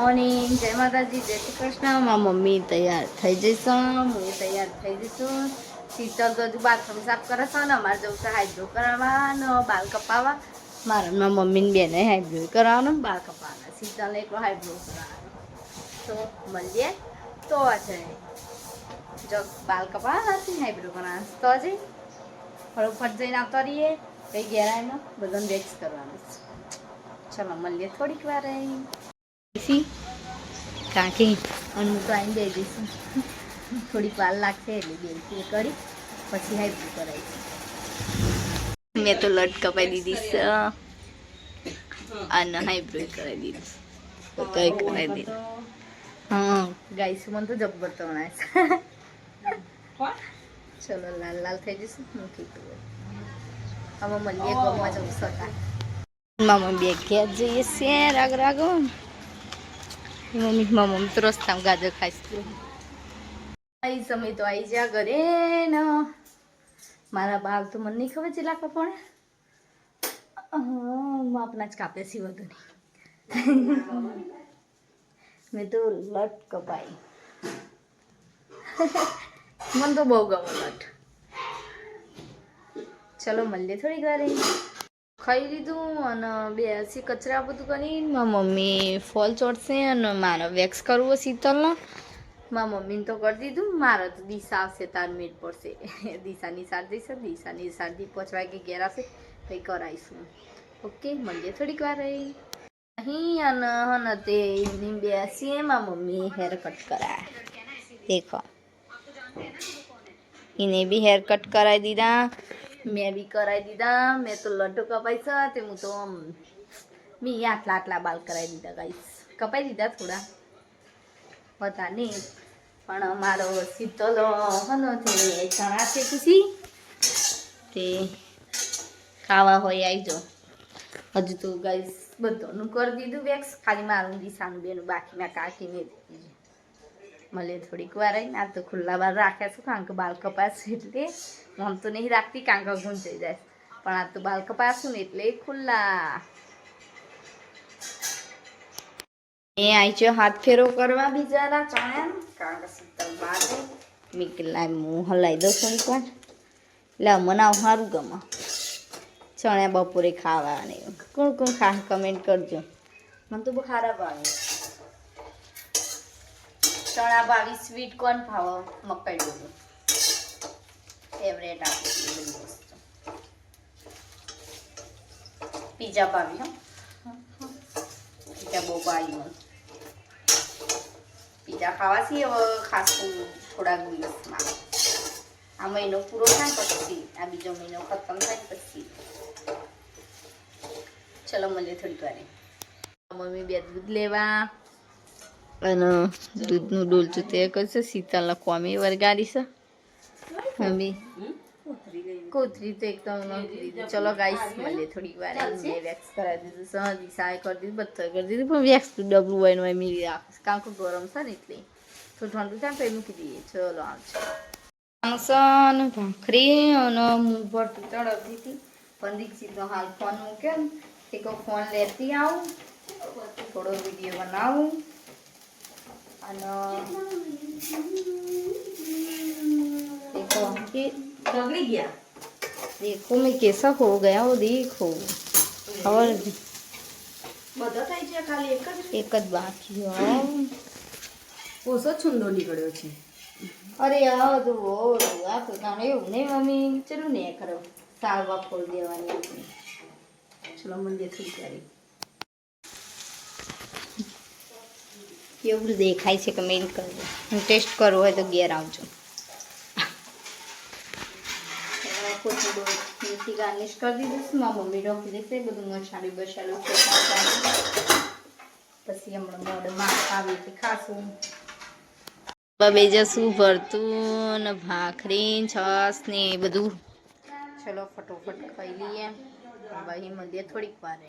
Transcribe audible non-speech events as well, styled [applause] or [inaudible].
Morning જય માતાજી જય શ્રી કૃષ્ણ મારા મમ્મી તૈયાર થઈ જઈશું હું તૈયાર થઈ જઈશું શીતલ તો હજુ બાથરૂમ સાફ કરે ને અમારે જવું છે હાઈબ્રો કરાવવાનો બાલ કપાવવા મારા મારા મમ્મીને બેને હાઈબ્રો કરાવવાનો બાલ કપાવવાના શીતલને એકલો હાઈબ્રો કરાવવાનો તો મળીએ તો છે જો બાલ કપાવવાના છે હાઈબ્રો કરાવવાના તો જઈ ફટોફટ જઈને આવતા રહીએ કઈ ગેરાયમાં બધાને વેક્સ કરવાનું છે ચલો મળીએ થોડીક વાર સી કાકી અને હું તો આવીને દઈ દઈશું. થોડીક વાર લાગશે એટલે એ કરી પછી હાઈબ્રો કરાવીશું મેં તો લટ કપાઈ દીધી છે. અને હાઈબ્રો કરાવી દીધી તો કઈ કરાવી દીધું હા. ગાઈસ મને તો જબ્બર તણાય છે. ચલો લાલ લાલ થઈ જશે. હું કીધું હવે મળીએ ગમવા જવું સતા મામા બે ઘેર જઈએ છે રાગ રાગો. મમ્મી મમ્મી તો થામ ગાજર ખાઈશ આઈ સમય તો આવી જ્યાં ઘરે ને. મારા બાલ તો મને નહીં ખબર છે કેટલા કપણે માપના જ કાપે છે વધુ નહીં. મેં તો લટ કપાઈ. મને તો બહુ ગમે લટ. ચલો મળીએ થોડીક વાર. ખાઈ લીધું અને બે હસી કચરા બધું કરીને મારા મમ્મી ફોલ ચોટશે અને મારે વેક્સ કરવો શીતલનો. મારા મમ્મીને તો કરી દીધું. મારે તો દિશા આવશે, તાર મેળ પડશે. [laughs] દિશાની શારદી છે, દિશાની સારદી પાંચ વાગે ઘેર આવશે. કંઈ કરાવીશું. ઓકે, મળીએ થોડીક વાર રહી. અહીં અને હને તે ઇવનિંગ બેસીએ મારા મમ્મી હેર કટ કરાય. દેખો. એને બી હેર કટ કરાવી દીધા. મેં બી કરાવી દીધા, મેં તો લડ્ડુ કપાઈ છે, તે હું તો આમ, મેં આટલા આટલા બાલ કરાવી દીધા ગાઈસ કપાઈ દીધા થોડા. બધા નહીં, પણ મારો શીતલો હનો છે ચણા છે ખુશી. તે ખાવા હોય આવજો હજુ તો ગાઈસ બધાનું કરી દીધું, વેક્સ. ખાલી મારું દિશાનું બેનું બાકી મેં કાકીને દીધું. મળે થોડીક વાર આવીને આ તો ખુલ્લા બાર રાખ્યા છું, કારણ કે બાલ કપાસ એટલે આમ તો નહીં રાખતી, કારણ કે જાય. પણ આ તો બાલ કપાસું ને એટલે ખુલ્લા. એ આવી છે હાથ ફેરો કરવા બિચારા ચણ્યા, કારણ કે શીતલ મેં કેટલા હું હલાવી દઉં છું વાર. એટલે મને આવું સારું ગમે. ચણ્યા બપોરે ખાવા ને કોણ કોણ ખા કમેન્ટ કરજો. મને તો બહુ સારા ભાવે. ચણા ભાવી સ્વીટ કોર્ન ભાવો મકાઈ ડોલું ફેવરેટ આપણી વસ્તુ. પીઝા ભાવી, હો. પીઝા બહુ ભાવી મને પીઝા ખાવા છીએ હવે ખાસું થોડાક દિવસમાં. આ મહિનો પૂરો થાય પછી, આ બીજો મહિનો ખતમ થાય પછી. ચલો મળીએ થોડીક વારે. મમ્મી બે દૂધ લેવા. અને દૂધનું ડોલચું તે કરશે શીતલના કોમી વરગાડી છે. મમ્મી, કોથરી તો એકદમ ચલો ગાઈસ, મળીએ થોડીક વાર. બે વેક્સ કરાવી દીધું સહ દિશાએ કરી દીધું, બધું કરી દીધું. પણ વેક્સ ડબલું હોય હોય મેળવી રાખીશ કારણ કે ગરમ છે ને એટલે. તો ઠંડુ થાય પછી મૂકી દઈએ. ચલો આવજો ફંક્શન ભાખરી અને હું ભરતું તળપતી હતી પણ દીક્ષિતનો હાલ ફોન મૂક્યો ને. એક ફોન લેતી આવું. થોડો વીડિયો બનાવું. અને देखो कि બગડી ગયા देखो मैं कैसा हो गया वो देखो और બધા થાય છે ખાલી એક જ एक જ बाकी है ઓછો છુંદો નીકળ્યો છે અરે આ બધું બહુ આ તો તાણે એવું નહીં મમ્મી ચલું ને કરો સારવા ખોલ દેવાની આપણી ચલો મંદિર થઈ કરી કેવું દેખાય છે કમેન્ટ કરજો હું ટેસ્ટ કરવો હોય તો ઘેર આવજો. કોથમીર ગાર્નિશ કરી દીધું છે મારા મમ્મી રોકી દેશે બધું મસાલું બસાલું છે પછી હમણાં મોઢમાં આવી હતી ખાશું બબે જશું ભરતું ને ભાખરી છાસ ને એ બધું. ચલો ફટોફટ ખાઈ લઈએ. ભાઈ મળીએ થોડીક વાર.